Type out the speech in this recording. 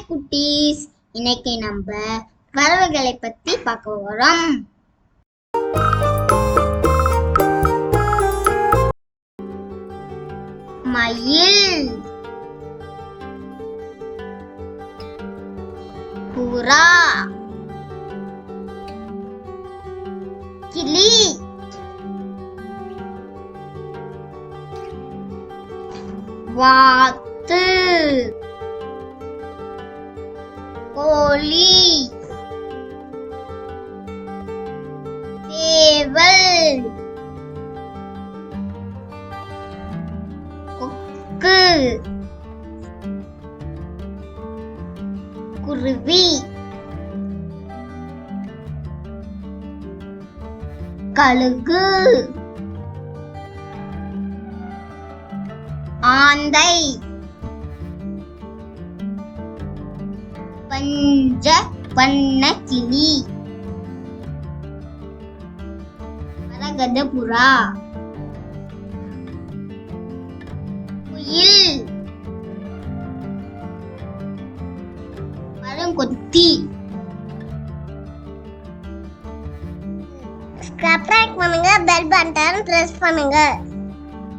Hi குட்டீஸ். இன்னைக்கு நம்ம பறவைகளை பத்தி பார்க்க போறோம். மயில். புறா. கிளி. வாத்து. கோழி சேவல் கொக்கு. குருவி. கழுகு. ஆந்தை. பஞ்ச வண்ண கிளி. மரகத புறா குயில். மரங்கொத்தி. சப்ஸ்கிரைப் பண்ணுங்க பெல் பட்டன் பிரஸ் பண்ணுங்க.